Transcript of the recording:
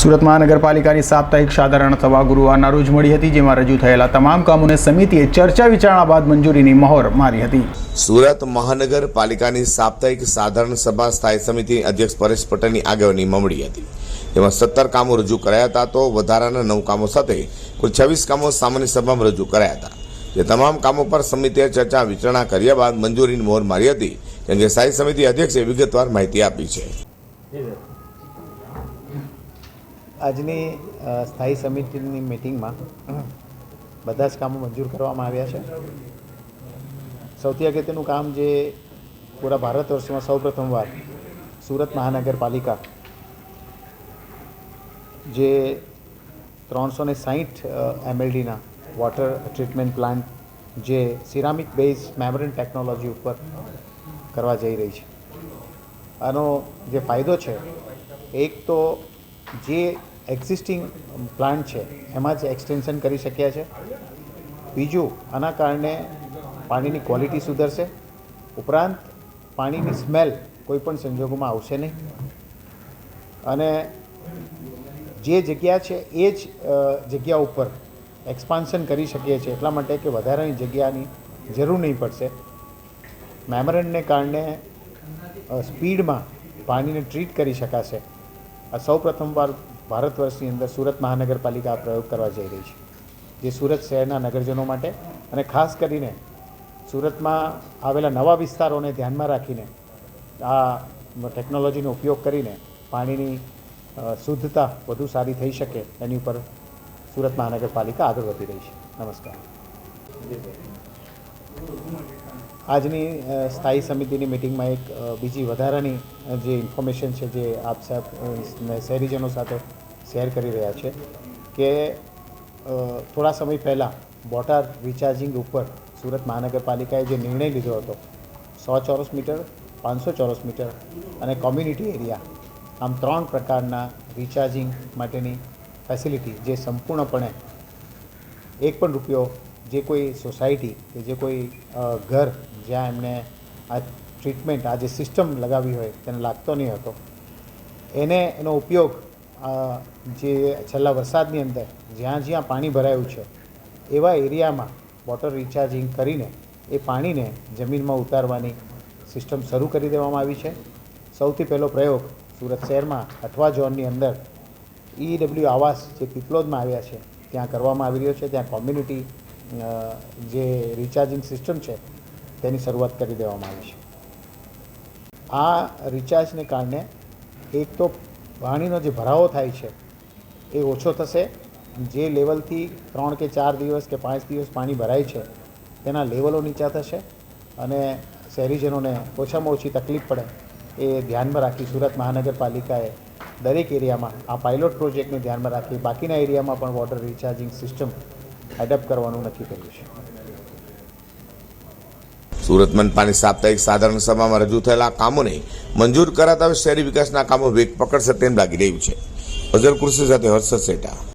સુરત મહાનગરપાલિકાની સાપ્તાહિક સાધારણ સભા ગુરુવારના રોજ મળી હતી, જેમાં રજૂ થયેલા તમામ કામોને સમિતિએ ચર્ચા વિચારણા બાદ મંજૂરીની મહોર મારી હતી. સુરત મહાનગરપાલિકાની સાપ્તાહિક સાધારણ સભા સ્થાયી સમિતિ અધ્યક્ષ પરેશ પટેલની આગેવાની મળી હતી. તેમાં સત્તર કામો રજૂ કરાયા હતા તો વધારાના નવ કામો સાથે કુલ છવ્વીસ કામો સામાન્ય સભામાં રજૂ કરાયા હતા. જે તમામ કામો પર સમિતિએ ચર્ચા વિચારણા કર્યા બાદ મંજૂરીની મોહર મારી હતી, કેમ કે સ્થાયી સમિતિ અધ્યક્ષે વિગતવાર માહિતી આપી છે. આજની સ્થાયી સમિતિની મિટિંગમાં બધા જ કામો મંજૂર કરવામાં આવ્યા છે. સૌથી અગત્યનું કામ જે પૂરા ભારત વર્ષમાં સૌપ્રથમવાર સુરત મહાનગરપાલિકા જે ત્રણસો ને સાહીઠ એમએલડીના વોટર ટ્રીટમેન્ટ પ્લાન્ટ જે સિરામિક બેઝ મેમરન ટેકનોલોજી ઉપર કરવા જઈ રહી છે. આનો જે ફાયદો છે, એક તો જે એક્ઝિસ્ટિંગ પ્લાન્ટ છે, એમાં જ એક્સટેન્શન કરી શક્યા છે. બીજું, આના કારણે પાણીની ક્વોલિટી સુધરશે. ઉપરાંત, પાણીની સ્મેલ કોઈ પણ સંજોગોમાં આવશે નહીં. અને જે જગ્યા છે, એ જ જગ્યા ઉપર એક્સપાન્શન કરી શકીએ છીએ. એટલા માટે કે વધારાની જગ્યાની જરૂર નહીં પડશે. મેમરનને કારણે સ્પીડમાં પાણીને ટ્રીટ કરી શકાશે. આ સૌ પ્રથમવાર ભારત વર્ષની અંદર સુરત મહાનગરપાલિકા આ પ્રયોગ કરવા જઈ રહી છે. જે સુરત શહેરના નગરજનો માટે અને ખાસ કરીને સુરતમાં આવેલા નવા વિસ્તારોને ધ્યાનમાં રાખીને આ ટેકનોલોજીનો ઉપયોગ કરીને પાણીની શુદ્ધતા વધુ સારી થઈ શકે એની ઉપર સુરત મહાનગરપાલિકા આગળ વધી રહી છે. નમસ્કાર. આજની સ્થાયી સમિતિની મિટિંગમાં એક બીજી વધારાની જે ઇન્ફોર્મેશન છે જે આપ સાહેબ શહેરીજનો સાથે શેર કરી રહ્યા છે કે થોડા સમય પહેલાં બોટાર રિચાર્જિંગ ઉપર સુરત મહાનગરપાલિકાએ જે નિર્ણય લીધો હતો, સો ચોરસ મીટર, પાંચસો ચોરસ મીટર અને કોમ્યુનિટી એરિયા, આમ ત્રણ પ્રકારના રિચાર્જિંગ માટેની ફેસિલિટી જે સંપૂર્ણપણે એક પણ રૂપિયો જે કોઈ સોસાયટી કે જે કોઈ ઘર જ્યાં એમણે આ ટ્રીટમેન્ટ આ જે સિસ્ટમ લગાવી હોય તેને લાગતો નહીં હતો. એને, એનો ઉપયોગ જે છેલ્લા વરસાદની અંદર જ્યાં જ્યાં પાણી ભરાયું છે, એવા એરિયામાં વોટર રિચાર્જિંગ કરીને એ પાણીને જમીનમાં ઉતારવાની સિસ્ટમ શરૂ કરી દેવામાં આવી છે. સૌથી પહેલો પ્રયોગ સુરત શહેરમાં અઠવા ઝોનની અંદર ઈડબ્લ્યુ આવાસ જે પીપલોદમાં આવ્યા છે, ત્યાં કરવામાં આવી રહ્યો છે. ત્યાં કોમ્યુનિટી જે રિચાર્જિંગ સિસ્ટમ છે, તેની શરૂઆત કરી દેવામાં આવી છે. આ રિચાર્જને કારણે એક તો પાણીનો જે ભરાવો થાય છે, એ ઓછો થશે. જે લેવલથી ત્રણ કે ચાર દિવસ કે પાંચ દિવસ પાણી ભરાય છે, તેના લેવલો નીચા થશે અને શહેરીજનોને ઓછામાં ઓછી તકલીફ પડે, એ ધ્યાનમાં રાખી સુરત મહાનગરપાલિકાએ દરેક એરિયામાં આ પાયલોટ પ્રોજેક્ટને ધ્યાનમાં રાખી બાકીના એરિયામાં પણ વોટર રિચાર્જિંગ સિસ્ટમ એડપ્ટ કરવાનું નક્કી કર્યું છે. સુરત મનપાની સાપ્તાહિક સાધારણ સભામાં રજૂ થયેલા કામોને મંજૂર કરાતા શહેરી વિકાસના કામો વેગ પકડશે તેમ લાગી રહ્યું છે. અઝર કૃષિ સાથે હર્ષદ સેટા.